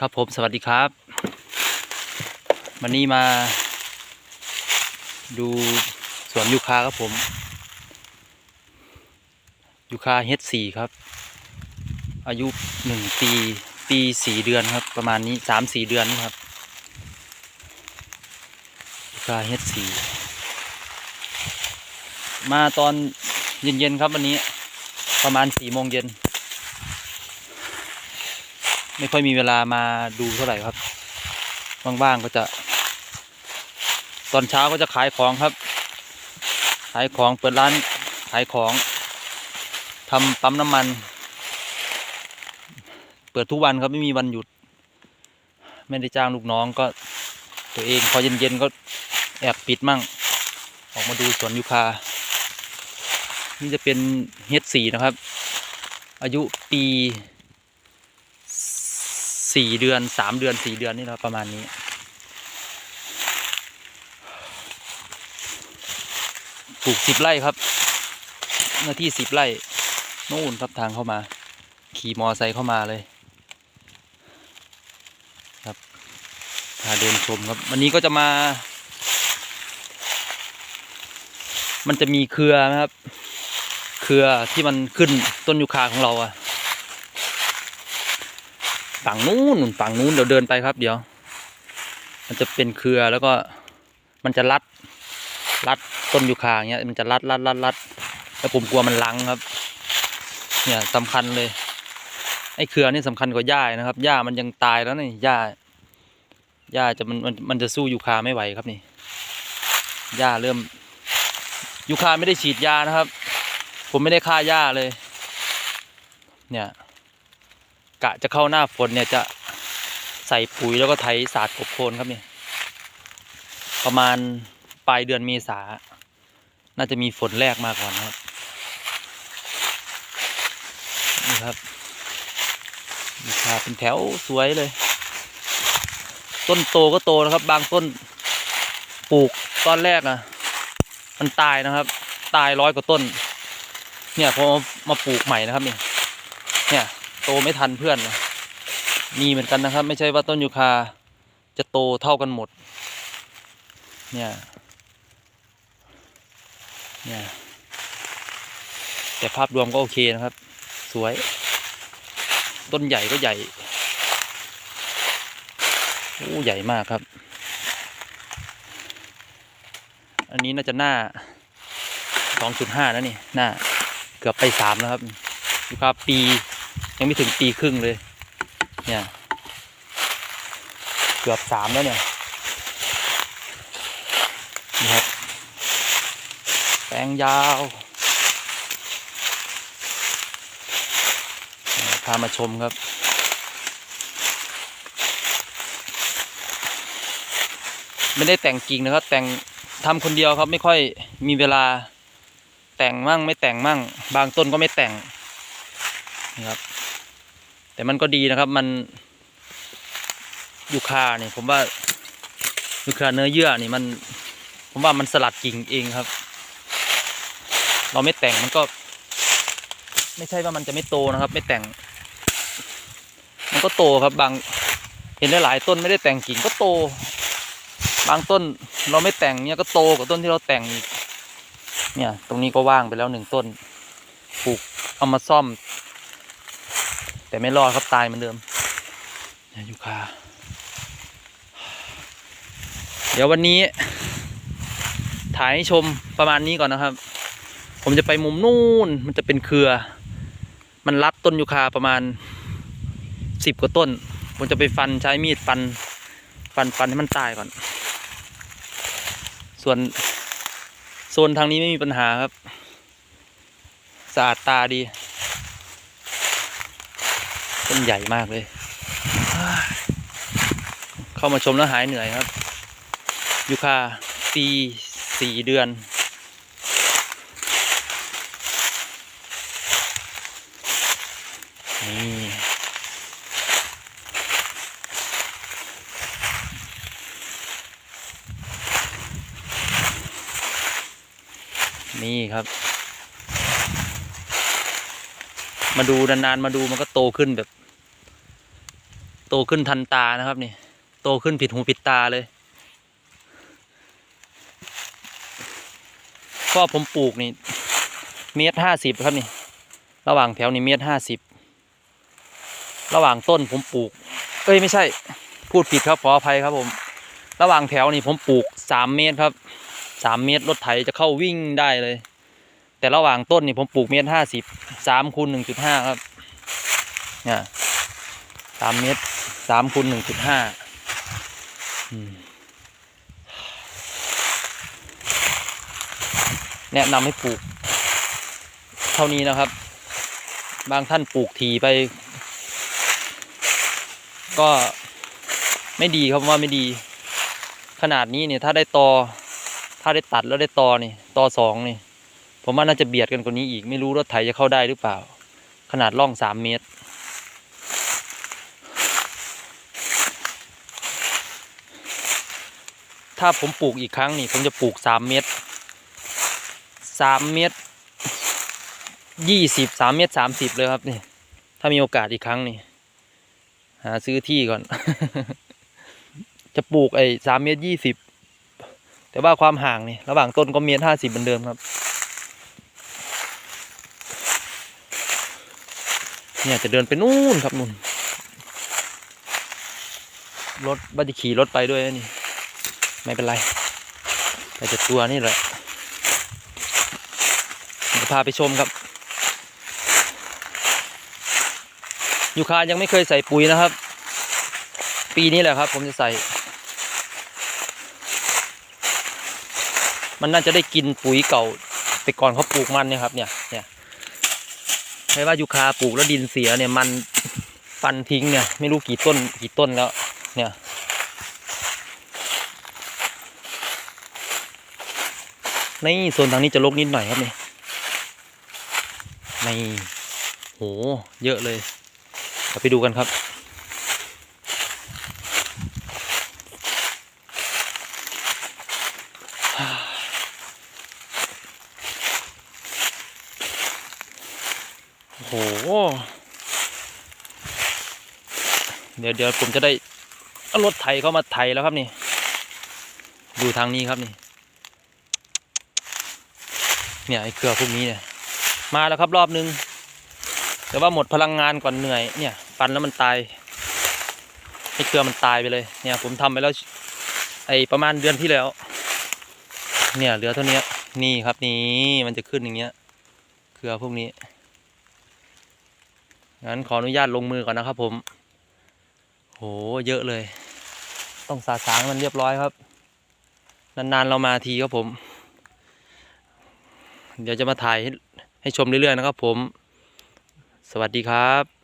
ครับผมสวัสดีครับ วันนี้มา ดูสวนยูคาครับผมยูคาเฮดสี่ครับ อายุหนึ่งปีปีสี่เดือนครับ ประมาณนี้สามสี่เดือนครับยูคาเฮดสี่มาตอนเย็นๆครับวันนี้ประมาณสี่โมงเย็น ไม่ค่อยมีเวลามาดูเท่าไหร่ครับว่างๆก็จะ ตอนเช้าก็จะขายของครับ ขายของเปิดร้านขายของทำปั๊มน้ำมัน เปิดทุกวันครับไม่มีวันหยุด ไม่ได้จ้างลูกน้องก็ตัวเองพอเย็นๆก็แอบปิดมั่ง ออกมาดูสวนยูคา นี่จะเป็นเฮดสีนะครับ อายุปี สี่เดือนสามเดือนสี่เดือนนี่นะประมาณนี้ ปลูกสิบไร่ครับเนื้อที่สิบไร่นู่นครับทางเข้ามา ขี่มอไซค์เข้ามาเลย ครับพาเดินชมครับ วันนี้ก็จะมา มันจะมีเครือนะครับ เครือที่มันขึ้นต้นยูคาของเราอะ ฝั่งนู้นฝั่งนู้นเดี๋ยวเดินไปครับ เดี๋ยว มันจะเป็นเครือแล้วก็ มันจะรัด รัดต้นยูคาอย่างเงี้ย มันจะรัดรัดรัดรัดแล้วผมกลัวมันลังครับ เนี่ยสำคัญเลย ไอ้เครือนี่สำคัญกว่าหญ้านะครับหญ้ามันยังตายแล้วนี่หญ้าหญ้าจะมันมันมันจะสู้ยูคาไม่ไหวครับนี่หญ้าเริ่มยูคาไม่ได้ฉีดยานะครับ ผมไม่ได้ฆ่าหญ้าเลย เนี่ย กะจะเข้าหน้าฝนเนี่ยจะใส่ปุ๋ยแล้วก็ไถสาดกบโคนครับเนี่ยประมาณปลายเดือนเมษา น่าจะมีฝนแรกมาก่อนนะครับนี่ครับมีคาเป็นแถวสวยเลย ต้นโตก็โตนะครับ บางต้นปลูกตอนแรกอะมันตายนะครับ ตายร้อยกว่าต้น เนี่ยพอมาปลูกใหม่นะครับเนี่ยเนี่ย โตไม่ทันเพื่อนนะมีเหมือนกันนะครับ ไม่ใช่ว่าต้นยูคาจะโตเท่ากันหมด เนี่ย เนี่ย แต่ภาพรวมก็โอเคนะครับ สวย ต้นใหญ่ก็ใหญ่ โอ้ ใหญ่มากครับ อันนี้น่าจะหน้าสองจุดห้านะนี่ หน้า เกือบไปสามแล้วครับดูครับปี ยังไม่ถึงปีครึ่งเลย เนี่ย เกือบสามแล้วเนี่ยนี่ครับแปลงยาวพามาชมครับไม่ได้แต่งกิ่งนะครับ แต่งทำคนเดียวครับ ไม่ค่อยมีเวลาแต่งมั่งไม่แต่งมั่ง บางต้นก็ไม่แต่งนี่ครับ แต่มันก็ดีนะครับมันยูคาเนี่ยผมว่ายูคาเนื้อเยื่อนี่มัน ผมว่ามันสลัดกิ่งเองครับ เราไม่แต่งมันก็ ไม่ใช่ว่ามันจะไม่โตนะครับ ไม่แต่ง มันก็โตครับบาง เห็นหลายต้นไม่ได้แต่งกิ่งก็โต บางต้นเราไม่แต่งเนี่ยก็โตกว่าต้นที่เราแต่งอีกเนี่ย ตรงนี้ก็ว่างไปแล้วหนึ่งต้นปลูกเอามาซ่อม แต่ไม่รอดครับตายเหมือนเดิมเนี่ยยูคาเดี๋ยววันนี้ ถ่ายให้ชมประมาณนี้ก่อนนะครับ ผมจะไปมุมนู่นมันจะเป็นเครือ มันรัดต้นยูคาประมาณสิบกว่าต้น ผมจะไปฟันใช้มีดฟัน ฟันฟันให้มันตายก่อน ส่วนโซนทางนี้ไม่มีปัญหาครับสะอาดตาดี ต้นใหญ่มากเลย เข้ามาชมแล้วหายเหนื่อยครับ ยูคาปีสี่เดือน นี่นี่ครับ มาดูนานๆ มาดูมันก็โตขึ้นแบบ โตขึ้นทันตานะครับนี่โตขึ้นผิดหูผิดตาเลยก็ผมปลูกนี่เมตรห้าสิบครับนี่ ระหว่างแถวนี่เมตรห้าสิบระหว่างต้นผมปลูก เอ้ยไม่ใช่ พูดผิดครับขออภัยครับผม ระหว่างแถวนี่ผมปลูกสามเมตรครับสามเมตรรถไถจะเข้าวิ่งได้เลย แต่ระหว่างต้นนี่ผมปลูกเมตรห้าสิบสามคูณหนึ่งจุดห้าครับเนี่ยสามเมตรามคูณหนึ่งจุดห้าแนะนำให้ปลูก เท่านี้นะครับ บางท่านปลูกทีไป ก็ไม่ดีครับว่าไม่ดี ขนาดนี้เนี่ยถ้าได้ตอ ถ้าได้ตัดแล้วได้ตอนี่ตอสองนี่ผมว่าน่าจะเบียดกันกว่านี้อีกไม่รู้รถไถจะเข้าได้หรือเปล่า ขนาดร่องสามเมตร ถ้าผมปลูกอีกครั้งนี่ผมจะปลูกสามเมตรสามเมตรยี่สิบสามเมตรสามสิบเลยครับนี่ ถ้ามีโอกาสอีกครั้งนี่หาซื้อที่ก่อน จะปลูกไอ้สามเมตรยี่สิบแต่ว่าความห่างนี่ระหว่างต้นก็เมตรห้าสิบเหมือนเดิมครับ เนี่ยจะเดินไปนู่นครับนู่นรถบัจะขี่รถไปด้วยนี่ ไม่เป็นไร แต่จะตัวนี่แหละเดี๋ยวพาไปชมครับยูคายังไม่เคยใส่ปุ๋ยนะครับ ปีนี้แหละครับ ผมจะใส่ มันน่าจะได้กินปุ๋ยเก่าไปก่อนเขาปลูกมันเนี่ยครับเนี่ยเนี่ยใช่ว่ายูคาปลูกแล้วดินเสียเนี่ยมันฟันทิ้งเนี่ยไม่รู้กี่ต้นกี่ต้นแล้ว เนี่ย นี่โซนทางนี้จะลกนิดหน่อยครับนี่ในโหเยอะเลยเไปดูกันครับ โห เดี๋ยวเดี๋ยวผมจะได้รถไถเข้ามาไถแล้วครับนี่ ดูทางนี้ครับนี่ เนี่ยไอ้เครือพวกนี้เนี่ย มาแล้วครับรอบนึง แต่ว่าหมดพลังงานก่อนเหนื่อยเนี่ยฟันแล้วมันตายไอ้เครือมันตายไปเลยเนี่ย ผมทำไปแล้ว ไอ้ประมาณเดือนที่แล้ว เนี่ยเหลือเท่านี้นี่ครับนี่มันจะขึ้นอย่างเงี้ย เครือพวกนี้งั้นขออนุญาตลงมือก่อนนะครับ ผมโหเยอะเลย ต้องสาสางมันเรียบร้อยครับ นานๆเรามาทีครับผม เดี๋ยวจะมาถ่ายให้ให้ชมเรื่อยๆนะครับผม สวัสดีครับ